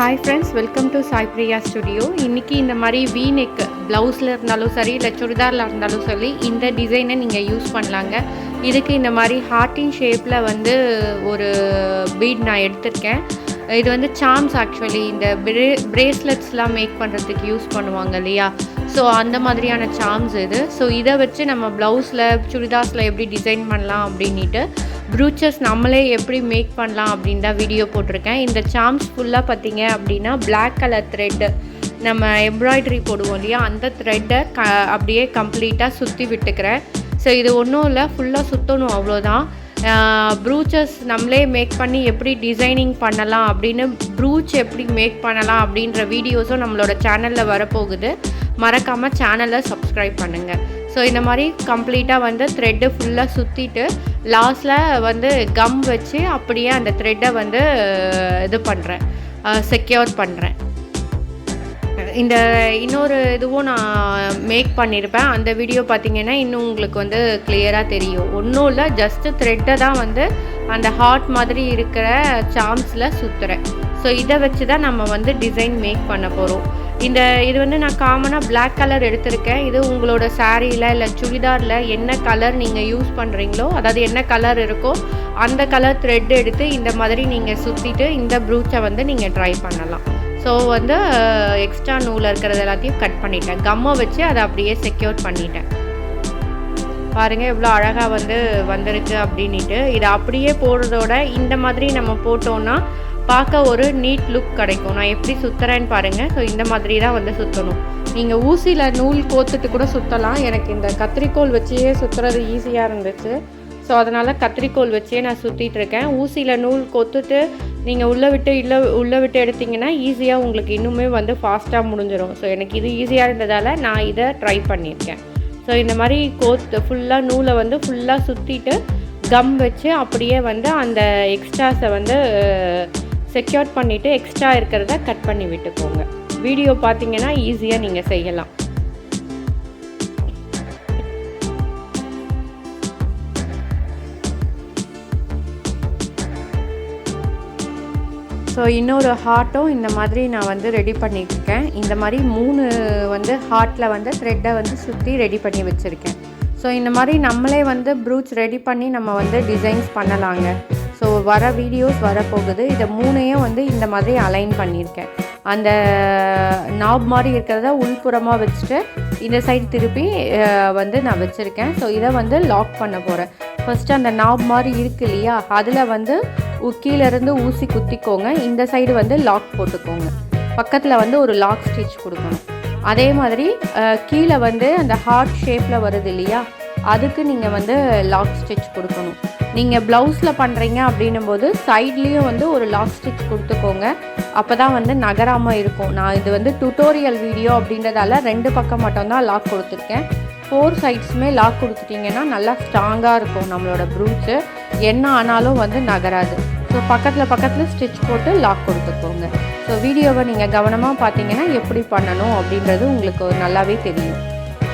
Hi friends welcome to Sai Priya studio இன்றைக்கி இந்த மாதிரி வி நெக் ப்ளவுஸில் இருந்தாலும் சரி இல்லை சுடிதாரில் இருந்தாலும் சரி இந்த டிசைனை நீங்கள் யூஸ் பண்ணலாங்க. இதுக்கு இந்த மாதிரி ஹார்ட்டின் ஷேப்பில் வந்து ஒரு பீட் நான் எடுத்திருக்கேன். இது வந்து சாம்ஸ் ஆக்சுவலி இந்த பிரே பிரேஸ்லெட்ஸ்லாம் மேக் பண்ணுறதுக்கு யூஸ் பண்ணுவாங்க இல்லையா? ஸோ அந்த மாதிரியான சாம்ஸ் இது. ஸோ இதை வச்சு நம்ம ப்ளவுஸில் சுடிதார்ஸில் எப்படி டிசைன் பண்ணலாம் அப்படின்ட்டு ப்ரூச்சஸ் நம்மளே எப்படி மேக் பண்ணலாம் அப்படின்னு தான் வீடியோ போட்டிருக்கேன். இந்த சாம்ஸ் ஃபுல்லாக பார்த்தீங்க அப்படின்னா பிளாக் கலர் த்ரெட்டு நம்ம எம்ப்ராய்டரி போடுவோம் இல்லையா? அந்த த்ரெட்டை க அப்படியே கம்ப்ளீட்டாக சுற்றி விட்டுக்கிறேன். ஸோ இது ஒன்றும் இல்லை ஃபுல்லாக சுற்றணும் அவ்வளோதான் ப்ரூச்சஸ் நம்மளே மேக் பண்ணி எப்படி டிசைனிங் பண்ணலாம் அப்படின்னு ப்ரூச் எப்படி மேக் பண்ணலாம் அப்படின்ற வீடியோஸும் நம்மளோட சேனலில் வரப்போகுது. மறக்காமல் சேனலை சப்ஸ்கிரைப் பண்ணுங்கள் ஸோ இந்த மாதிரி கம்ப்ளீட்டாக வந்து த்ரெட்டு ஃபுல்லாக சுற்றிட்டு லாஸ்ட்டில் வந்து கம் வச்சு அப்படியே அந்த த்ரெட்டை வந்து இது பண்ணுறேன் செக்யூர் பண்ணுறேன் இந்த இன்னொரு இதுவும் நான் மேக் பண்ணியிருப்பேன் அந்த வீடியோ பார்த்தீங்கன்னா இன்னும் உங்களுக்கு வந்து கிளியராக தெரியும். ஒன்றும் இல்லை ஜஸ்ட்டு த்ரெட்டை தான் வந்து அந்த ஹார்ட் மாதிரி இருக்கிற சாம்ஸில் சுற்றுறேன் ஸோ இதை வச்சு தான் நம்ம வந்து டிசைன் மேக் பண்ண போகிறோம் இந்த இது வந்து நான் காமனாக பிளாக் கலர் எடுத்திருக்கேன். இது உங்களோட சாரியில் இல்லை சுடிதாரில் என்ன கலர் நீங்கள் யூஸ் பண்ணுறீங்களோ அதாவது என்ன கலர் இருக்கோ அந்த கலர் த்ரெட் எடுத்து இந்த மாதிரி நீங்கள் சுற்றிட்டு இந்த ப்ரூச்சை வந்து நீங்கள் ட்ரை பண்ணலாம். ஸோ வந்து எக்ஸ்ட்ரா நூலில் இருக்கிறது எல்லாத்தையும் கட் பண்ணிட்டேன். கம்மை வச்சு அதை அப்படியே செக்யூர் பண்ணிட்டேன். பாருங்கள் எவ்வளோ அழகாக வந்து வந்திருக்கு அப்படின்ட்டு இதை அப்படியே போடுறதோட இந்த மாதிரி நம்ம போட்டோன்னா பார்க்க ஒரு நீட் லுக் கிடைக்கும். நான் எப்படி சுற்றுறேன்னு பாருங்கள் ஸோ இந்த மாதிரி தான் வந்து சுற்றணும் நீங்கள் ஊசியில் நூல் கோத்துட்டு கூட சுற்றலாம் எனக்கு இந்த கத்திரிக்கோல் வச்சே சுற்றுறது ஈஸியாக இருந்துச்சு. ஸோ அதனால் கத்திரிக்கோல் வச்சே நான் சுற்றிட்டு இருக்கேன். ஊசியில் நூல் கொத்துட்டு நீங்கள் உள்ளே விட்டு இல்லை உள்ளே விட்டு எடுத்தீங்கன்னா ஈஸியாக உங்களுக்கு இன்னுமே வந்து ஃபாஸ்ட்டாக முடிஞ்சிடும் ஸோ எனக்கு இது ஈஸியாக இருந்ததால் நான் இதை ட்ரை பண்ணியிருக்கேன். ஸோ இந்த மாதிரி கோத்து ஃபுல்லாக நூலை வந்து ஃபுல்லாக சுற்றிட்டு கம் வச்சு அப்படியே வந்து அந்த எக்ஸ்ட்ராஸை வந்து செக்யூர் பண்ணிவிட்டு எக்ஸ்ட்ரா இருக்கிறத கட் பண்ணி விட்டுக்கோங்க. வீடியோ பார்த்தீங்கன்னா ஈஸியாக நீங்கள் செய்யலாம். ஸோ இன்னொரு ஹார்ட்டும் இந்த மாதிரி நான் வந்து ரெடி பண்ணியிருக்கேன். இந்த மாதிரி மூணு வந்து ஹார்ட்டில் வந்து த்ரெட்டை வந்து சுற்றி ரெடி பண்ணி வச்சுருக்கேன். ஸோ இந்த மாதிரி நம்மளே வந்து ப்ரூச் ரெடி பண்ணி நம்ம வந்து டிசைன்ஸ் பண்ணலாங்க. ஸோ வர வீடியோஸ் வரப்போகுது. இதை மூணையும் வந்து இந்த மாதிரி அலைன் பண்ணியிருக்கேன். அந்த நாப் மாதிரி இருக்கிறத உள்புறமாக வச்சுட்டு இந்த சைடு திருப்பி வந்து நான் வச்சுருக்கேன். ஸோ இதை வந்து லாக் பண்ண போகிறேன் ஃபஸ்ட்டு அந்த நாப் மாதிரி இருக்கு இல்லையா? அதில் வந்து உ- ஊசி குத்திக்கோங்க. இந்த சைடு வந்து லாக் போட்டுக்கோங்க. பக்கத்தில் வந்து ஒரு லாக் ஸ்டிச் கொடுக்கணும். அதே மாதிரி கீழே வந்து அந்த ஹார்ட் ஷேப்பில் வருது இல்லையா? அதுக்கு நீங்கள் வந்து லாக் ஸ்டிச் கொடுக்கணும். நீங்கள் ப்ளவுஸில் பண்ணுறீங்க அப்படின்னும் போது சைட்லேயும் வந்து ஒரு லாக் ஸ்டிச் கொடுத்துக்கோங்க. அப்போ தான் வந்து நகராமல் இருக்கும். நான் இது வந்து டுட்டோரியல் வீடியோ அப்படின்றதால ரெண்டு பக்கம் மட்டும்தான் லாக் கொடுத்துருக்கேன். ஃபோர் சைட்ஸுமே லாக் கொடுத்துட்டிங்கன்னா நல்லா ஸ்ட்ராங்காக இருக்கும் நம்மளோட ப்ரூட்ஸு என்ன ஆனாலும் வந்து நகராது. ஸோ பக்கத்தில் பக்கத்தில் ஸ்டிச் போட்டு லாக் கொடுத்துக்கோங்க. ஸோ வீடியோவை நீங்கள் கவனமாக பார்த்தீங்கன்னா எப்படி பண்ணணும் அப்படின்றது உங்களுக்கு நல்லாவே தெரியும்.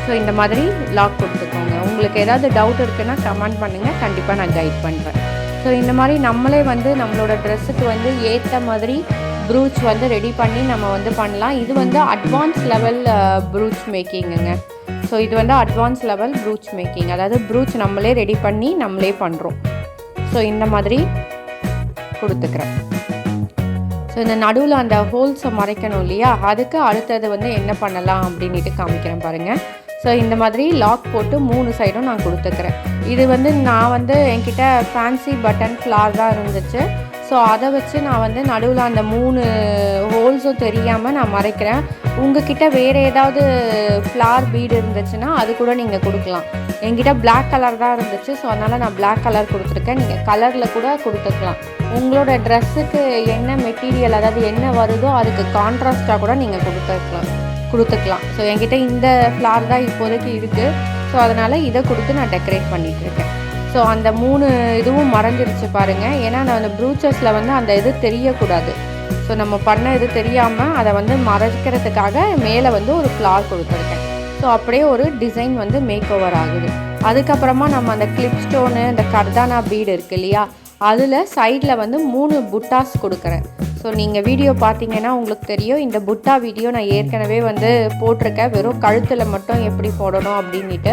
ஸோ இந்த மாதிரி லாக் கொடுத்துக்கோங்க. உங்களுக்கு ஏதாவது டவுட் இருக்குன்னா கமெண்ட் பண்ணுங்கள் கண்டிப்பாக நான் கைட் பண்ணுறேன் ஸோ இந்த மாதிரி நம்மளே வந்து நம்மளோட ட்ரெஸ்ஸுக்கு வந்து ஏற்ற மாதிரி ப்ரூச் வந்து ரெடி பண்ணி நம்ம வந்து பண்ணலாம். இது வந்து அட்வான்ஸ் லெவல் ப்ரூச் மேக்கிங்குங்க ஸோ இது வந்து அட்வான்ஸ் லெவல் ப்ரூச் மேக்கிங் அதாவது ப்ரூச் நம்மளே ரெடி பண்ணி நம்மளே பண்ணுறோம் ஸோ இந்த மாதிரி கொடுத்துக்கிறேன். ஸோ இந்த நடுவில் அந்த ஹோல்ஸை மறைக்கணும் இல்லையா? அதுக்கு அடுத்தது வந்து என்ன பண்ணலாம் அப்படின்ட்டு காமிக்கிறேன் பாருங்கள் ஸோ இந்த மாதிரி லாக் போட்டு மூணு சைடும் நான் கொடுத்துக்கிறேன். இது வந்து நான் வந்து என்கிட்ட ஃபேன்சி பட்டன் ஃப்ளார் தான் இருந்துச்சு. ஸோ அதை வச்சு நான் வந்து நடுவில் அந்த மூணு ஹோல்ஸும் தெரியாமல் நான் மறைக்கிறேன். உங்ககிட்ட வேறு ஏதாவது ஃப்ளார் பீடு இருந்துச்சுன்னா அது கூட நீங்கள் கொடுக்கலாம். என்கிட்ட பிளாக் கலர் தான் இருந்துச்சு. ஸோ அதனால் நான் பிளாக் கலர் கொடுத்துருக்கேன். நீங்கள் கலரில் கூட கொடுத்துக்கலாம். உங்களோட ட்ரெஸ்ஸுக்கு என்ன மெட்டீரியல் அதாவது என்ன வருதோ அதுக்கு கான்ட்ராஸ்ட்டாக கூட நீங்கள் கொடுத்துருக்கலாம் கொடுத்துக்கலாம். ஸோ என்கிட்ட இந்த ஃப்ளார் தான் இப்போதைக்கு இருக்குது ஸோ அதனால் இதை கொடுத்து நான் டெக்கரேட் பண்ணிகிட்ருக்கேன் ஸோ அந்த மூணு இதுவும் மறைஞ்சிருச்சு பாருங்கள் ஏன்னா நான் அந்த ப்ரூச்சஸில் வந்து அந்த இது தெரியக்கூடாது. ஸோ நம்ம பண்ண இது தெரியாமல் அதை வந்து மறைக்கிறதுக்காக மேலே வந்து ஒரு ஃப்ளார் கொடுத்துருக்கேன். ஸோ அப்படியே ஒரு டிசைன் வந்து மேக் ஓவர் ஆகுது. அதுக்கப்புறமா நம்ம அந்த கிளிப் ஸ்டோனு இந்த கர்தானா பீடு இருக்கு இல்லையா? அதில் சைடில் வந்து மூணு புட்டாஸ் கொடுக்குறேன். ஸோ நீங்கள் வீடியோ பார்த்தீங்கன்னா உங்களுக்கு தெரியும் இந்த புட்டா வீடியோ நான் ஏற்கனவே வந்து போட்டிருக்கேன். வெறும் கழுத்தில் மட்டும் எப்படி போடணும் அப்படின்ட்டு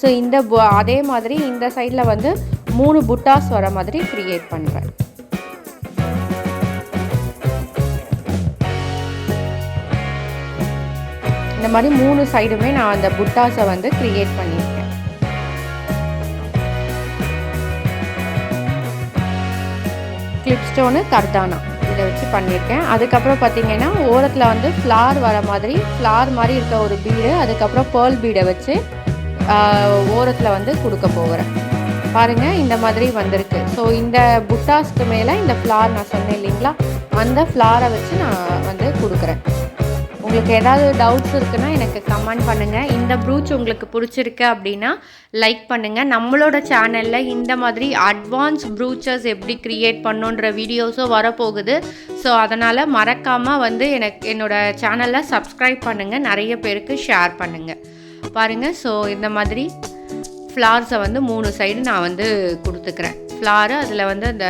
ஸோ இந்த அதே மாதிரி இந்த சைடில் வந்து மூணு புட்டாஸ் வர மாதிரி க்ரியேட் பண்ணுறேன் இந்த மாதிரி மூணு சைடுமே நான் அந்த புட்டாஸை வந்து க்ரியேட் பண்ணியிருக்கேன். கிளிப் ஸ்டோனு கர்தானா இதை வச்சு பண்ணியிருக்கேன். அதுக்கப்புறம் பார்த்தீங்கன்னா ஓரத்தில் வந்து ஃப்ளார் வர மாதிரி ஃப்ளார் மாதிரி இருக்க ஒரு பீடு அதுக்கப்புறம் பேர்ல் பீடை வச்சு ஓரத்தில் வந்து கொடுக்க போகிறேன் பாருங்கள் இந்த மாதிரி வந்திருக்கு. ஸோ இந்த புட்டாஸ்க்கு மேலே இந்த ஃப்ளார் நான் சொன்னேன் இல்லைங்களா? அந்த ஃப்ளாரை வச்சு நான் வந்து கொடுக்குறேன். உங்களுக்கு ஏதாவது டவுட்ஸ் இருக்குன்னா எனக்கு கமெண்ட் பண்ணுங்கள் இந்த ப்ரூச் உங்களுக்கு பிடிச்சிருக்கு அப்படின்னா லைக் பண்ணுங்கள் நம்மளோட சேனலில் இந்த மாதிரி அட்வான்ஸ் ப்ரூச்சர்ஸ் எப்படி க்ரியேட் பண்ணுன்ற வீடியோஸும் வரப்போகுது. ஸோ அதனால் மறக்காமல் வந்து எனக்கு என்னோடய சேனலை சப்ஸ்கிரைப் பண்ணுங்கள் நிறைய பேருக்கு ஷேர் பண்ணுங்கள் பாருங்கள் ஸோ இந்த மாதிரி ஃப்ளார்ஸை வந்து மூணு சைடு நான் வந்து கொடுத்துக்கிறேன். ஃப்ளாரு அதில் வந்து அந்த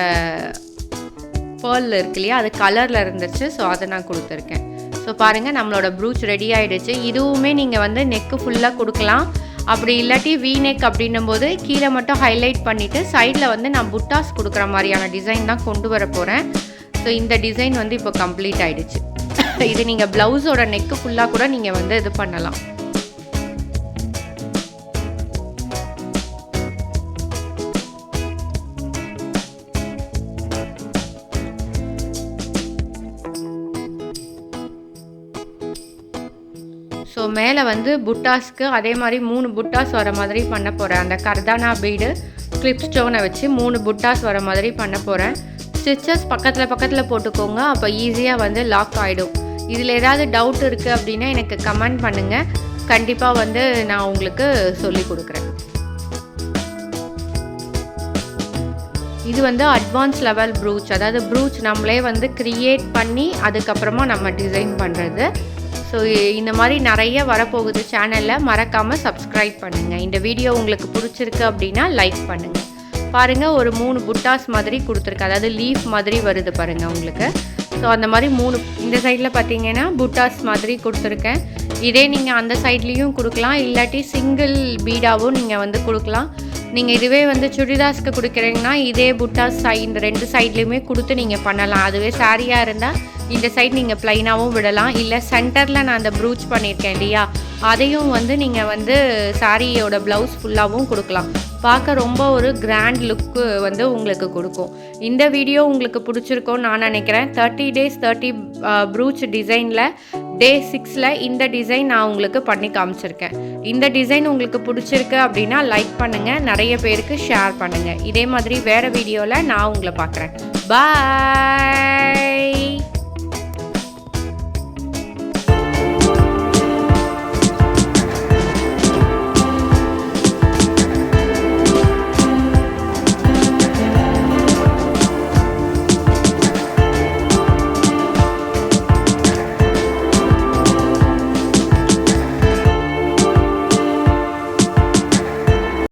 பேர்லில் இருக்கு இல்லையா? அது கலரில் இருந்துச்சு ஸோ அதை நான் கொடுத்துருக்கேன். ஸோ பாருங்கள் நம்மளோட ப்ரூச் ரெடி ஆகிடுச்சு இதுவுமே நீங்கள் வந்து நெக்கு ஃபுல்லாக கொடுக்கலாம். அப்படி இல்லாட்டி வி நெக் அப்படின்னும் போது கீழே மட்டும் ஹைலைட் பண்ணிவிட்டு சைடில் வந்து நான் புட்டாஸ் கொடுக்குற மாதிரியான டிசைன் தான் கொண்டு வர போகிறேன் ஸோ இந்த டிசைன் வந்து இப்போ கம்ப்ளீட் ஆகிடுச்சு இது நீங்கள் ப்ளவுஸோட நெக்கு ஃபுல்லாக கூட நீங்கள் வந்து இது பண்ணலாம். ஸோ மேலே வந்து புட்டாஸ்க்கு அதே மாதிரி மூணு புட்டாஸ் வர மாதிரி பண்ண போகிறேன் அந்த கர்தானா பீடு கிளிப் ஸ்டோனை வச்சு மூணு புட்டாஸ் வர மாதிரி பண்ண போகிறேன் ஸ்டிச்சஸ் பக்கத்தில் பக்கத்தில் போட்டுக்கோங்க அப்போ ஈஸியாக வந்து லாக் ஆகிடும் இதில் ஏதாவது டவுட் இருக்குது அப்படின்னா எனக்கு கமெண்ட் பண்ணுங்கள் கண்டிப்பாக வந்து நான் உங்களுக்கு சொல்லி கொடுக்குறேன். இது வந்து அட்வான்ஸ் லெவல் ப்ரூச் அதாவது ப்ரூச் நம்மளே வந்து க்ரியேட் பண்ணி அதுக்கப்புறமா நம்ம டிசைன் பண்ணுறது ஸோ இந்த மாதிரி நிறைய வரப்போகுது சேனலில் மறக்காமல் சப்ஸ்கிரைப் பண்ணுங்கள் இந்த வீடியோ உங்களுக்கு பிடிச்சிருக்கு அப்படின்னா லைக் பண்ணுங்கள் பாருங்கள் ஒரு மூணு புட்டாஸ் மாதிரி கொடுத்துருக்கு. அதாவது லீஃப் மாதிரி வருது பாருங்கள் உங்களுக்கு. ஸோ அந்த மாதிரி மூணு இந்த சைடில் பார்த்தீங்கன்னா புட்டாஸ் மாதிரி கொடுத்துருக்கேன். இதே நீங்கள் அந்த சைட்லேயும் கொடுக்கலாம். இல்லாட்டி சிங்கிள் பீடாவும் நீங்கள் வந்து கொடுக்கலாம். நீங்கள் இதுவே வந்து சுடிதாஸ்க்கு கொடுக்குறீங்கன்னா இதே புட்டாஸ் சை இந்த ரெண்டு சைட்லேயுமே கொடுத்து நீங்கள் பண்ணலாம். அதுவே சாரியாக இருந்தால் இந்த சைட் நீங்கள் ப்ளைனாகவும் விடலாம். இல்லை சென்டரில் நான் அந்த ப்ரூச் பண்ணியிருக்கேன் இல்லையா? அதையும் வந்து நீங்கள் வந்து சாரியோட ப்ளவுஸ் ஃபுல்லாகவும் கொடுக்கலாம். பார்க்க ரொம்ப ஒரு கிராண்ட் லுக்கு வந்து உங்களுக்கு கொடுக்கும். இந்த வீடியோ உங்களுக்கு பிடிச்சிருக்கோன்னு நான் நினைக்கிறேன். தேர்ட்டி டேஸ் தேர்ட்டி ப்ரூச் டிசைனில் டே சிக்ஸில் இந்த டிசைன் நான் உங்களுக்கு பண்ணி காமிச்சிருக்கேன். இந்த டிசைன் உங்களுக்கு பிடிச்சிருக்கு அப்படின்னா லைக் பண்ணுங்கள் நிறைய பேருக்கு ஷேர் பண்ணுங்கள் இதே மாதிரி வேறு வீடியோவில் நான் உங்களை பார்க்குறேன். பாய்